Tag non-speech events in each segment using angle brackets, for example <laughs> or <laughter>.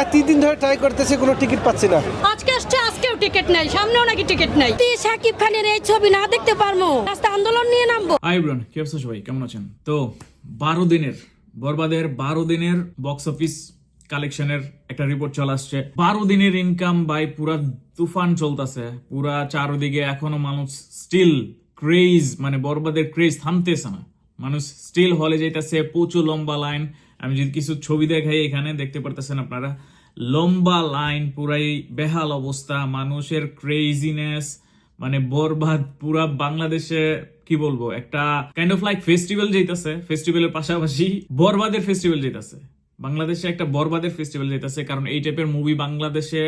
প্রায় তিন দিন ধরে ট্রাই করতেছি কোনো টিকিট পাচ্ছি না। আজকে আসছে আজকেও টিকিট নাই সামনেও নাকি টিকিট নাই। তুই সাকিব খানের এই ছবি না দেখতে পারব রাস্তা আন্দোলন নিয়ে নামবো। হাই ব্রন কি অবস্থা সবাই? কেমন আছেন? তো বারো দিনের বরবাদের বারো দিনের বক্স অফিস কালেকশনের একটা রিপোর্ট চলে আসছে। বারো দিনের ইনকাম বাই পুরা তুফান চলতেছে। পুরা চারদিকে এখনও মানুষ স্টিল ক্রেজ মানে বরবাদের ক্রেজ থামতেছে না। মানুষ স্টিল হলে যাইতেছে প্রচুর লম্বা লাইন আমি যদি কিছু ছবি দেখাই এখানে, দেখতে পারতেছেন আপনারা, লম্বা লাইন, পুরাই বেহাল অবস্থা, মানুষের ক্রেজিনেস মানে বরবাদ, পুরা বাংলাদেশে, কি বলব, একটা কাইন্ড অফ লাইক ফেস্টিভ্যাল যেতেছে ফেস্টিভ্যালের পাশাপাশি বরবাদের ফেস্টিভ্যাল যেতেছে বাংলাদেশে একটা বরবাদের ফেস্টিভ্যাল যেতেছে কারণ এই টাইপের মুভি বাংলাদেশে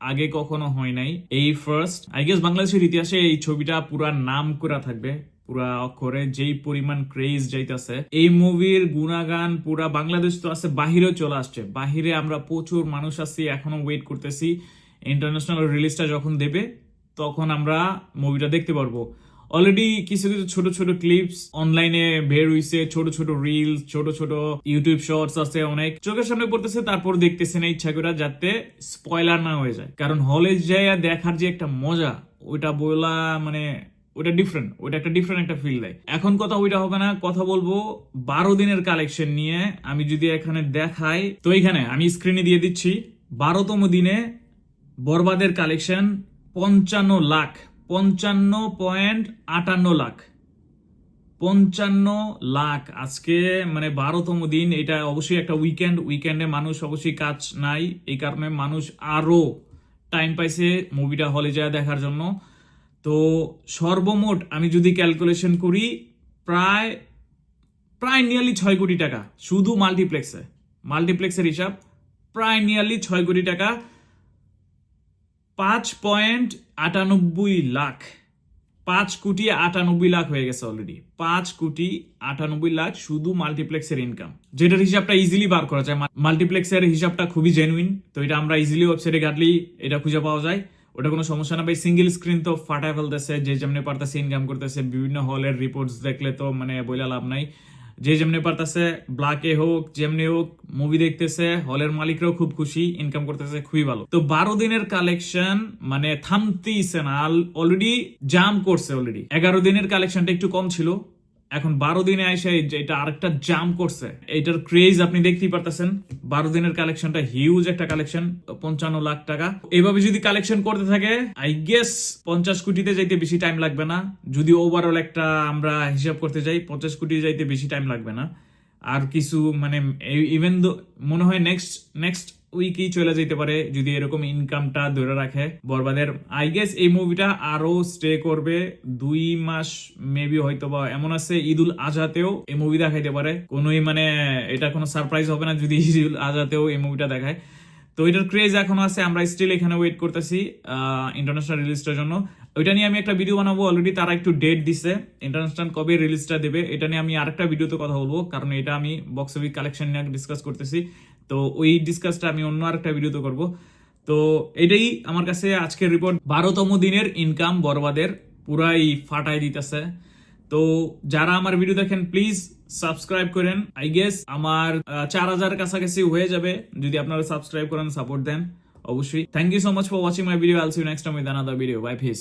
আগে কখনো হয় নাই। এই ফার্স্ট আই গেস বাংলাদেশের ইতিহাসে এই ছবিটা পুরা নাম করা থাকবে, পুরা অক্ষরে যেই পরিমাণ ক্রেজ যাইতেছে। এই মুভির গুণাগান পুরা বাংলাদেশ তো আছে, বাহিরেও চলে আসছে। বাহিরে আমরা প্রচুর মানুষ আছি, এখনও ওয়েট করতেছি। ইন্টারন্যাশনাল রিলিজটা যখন দেবে, তখন আমরা মুভিটা দেখতে পারব। অলরেডি কিছু কিছু ছোট ছোট ক্লিপস অনলাইনে বের হইছে, ছোট ছোট রিলস ছোট ছোট ইউটিউব শর্টস আছে অনেক। চোখের সামনে পড়তেছে, তারপর দেখতেছে না ইচ্ছা করে যাতে স্পয়লার না হয়ে যায়। কারণ হলে যাইয়া দেখার যে একটা মজা, ওইটা বলা মানে ওইটা ডিফারেন্ট ওইটা একটা ডিফারেন্ট একটা ফিল দেয়। এখন কথা ওইটা হবে না, কথা বলব বারো দিনের কালেকশন নিয়ে। আমি যদি এখানে দেখাই, তো এখানে আমি স্ক্রিনে দিয়ে দিচ্ছি, বারোতম দিনে বরবাদের কালেকশন পঞ্চান্ন লাখ পঞ্চান্ন পয়েন্ট আটান্ন লাখ। পঞ্চান্ন লাখ আজকে মানে বারোতম দিন, এটা অবশ্যই একটা উইকেন্ড উইকেন্ডে মানুষ অবশ্যই কাজ নাই, এই কারণে মানুষ আরও টাইম পাইছে মুভিটা হলে যায় দেখার জন্য। তো সর্বমোট আমি যদি ক্যালকুলেশন করি, প্রায় প্রায় নিয়ারলি ছয় কোটি টাকা। শুধু মাল্টিপ্লেক্সে মাল্টিপ্লেক্সের হিসাব, প্রায় নিয়ারলি ছয় কোটি টাকা। পাঁচ পয়েন্ট আটানব্বই লাখ। পাঁচ কোটি আটানব্বই লাখ হয়ে গেছে অলরেডি পাঁচ কোটি আটানব্বই লাখ শুধু মাল্টিপ্লেক্সের ইনকাম যেটার হিসাবটা ইজিলি বার করা যায়। মাল্টিপ্লেক্সের হিসাবটা খুবই জেনুইন তো এটা আমরা ইজিলি ওয়েবসাইটে ঘাটলেই এটা খুঁজে পাওয়া যায়। ওটা কোনো সমস্যা না ভাই। সিঙ্গেল স্ক্রিন তো ফাটায় ফেলতেছে, যে যেমনি পারতেছে ইনকাম করতেছে। বিভিন্ন হলের রিপোর্টস দেখলে তো মানে বইলা লাভ নাই। যে যেমনি পারতেছে ব্ল্যাকে হোক, যেমনি হোক মুভি দেখতেছে, হলের মালিকরাও খুব খুশি ইনকাম করতেছে, খুবই ভালো। তো বারো দিনের কালেকশন মানে থামতেইছে না অলরেডি জাম করছে অলরেডি এগারো দিনের কালেকশনটা একটু কম ছিল এখন বারো দিনে যে এটা আরেকটা জাম করছে। এটার ক্রেজ আপনি দেখতেই পারতেছেন। বারো দিনের কালেকশনটা হিউজ একটা কালেকশন পঞ্চান্ন লাখ টাকা। এভাবে যদি কালেকশন করতে থাকে আই গেস পঞ্চাশ কোটিতে যাইতে বেশি টাইম লাগবে না। যদি ওভারঅল একটা আমরা হিসাব করতে যাই, পঞ্চাশ কোটি যাইতে বেশি টাইম লাগবে না। আর কিছু মানে ইভেন মনে হয় নেক্সট নেক্সট উইকেই চলে যেতে পারে, যদি এরকম ইনকামটা ধরে রাখে বরবাদের। আই গেস এই মুভিটা আরও স্টে করবে দুই মাস মেবি হয়তো বা এমন আছে ঈদুল আজহাতেও এই মুভি দেখাইতে পারে। কোনোই মানে এটা কোনো সারপ্রাইজ হবে না যদি <laughs> ঈদুল আজহাতেও এই মুভিটা দেখায়। তো এটার ক্রেজ এখনও আছে, আমরা স্টিল এখানে ওয়েট করতেছি ইন্টারন্যাশনাল রিলিজটার জন্য। ওইটা নিয়ে আমি একটা ভিডিও বানাবো অলরেডি তারা একটু ডেট দিছে। ইন্টারন্যাশনাল কবে রিলিজটা দেবে, এটা নিয়ে আমি আরেকটা ভিডিওতে কথা বলব, কারণ এটা আমি বক্স অফিস কালেকশন নিয়ে ডিসকাস করতেছি। তো ওই ডিসকাসটা আমি অন্য আরেকটা ভিডিওতে করব। তো এটাই আমার কাছে আজকের রিপোর্ট বারোতম দিনের ইনকাম বরবাদের পুরাই ফাটাই দিতেছে। তো যারা আমার ভিডিও দেখেন প্লিজ সাবস্ক্রাইব করেন। আই গেস আমার চার হাজার কাছাকাছি হয়ে যাবে। যদি আপনারা সাবস্ক্রাইব করেন সাপোর্ট দেন, অবশ্যই। Thank you so much for watching my video I'll see next time with another video bye face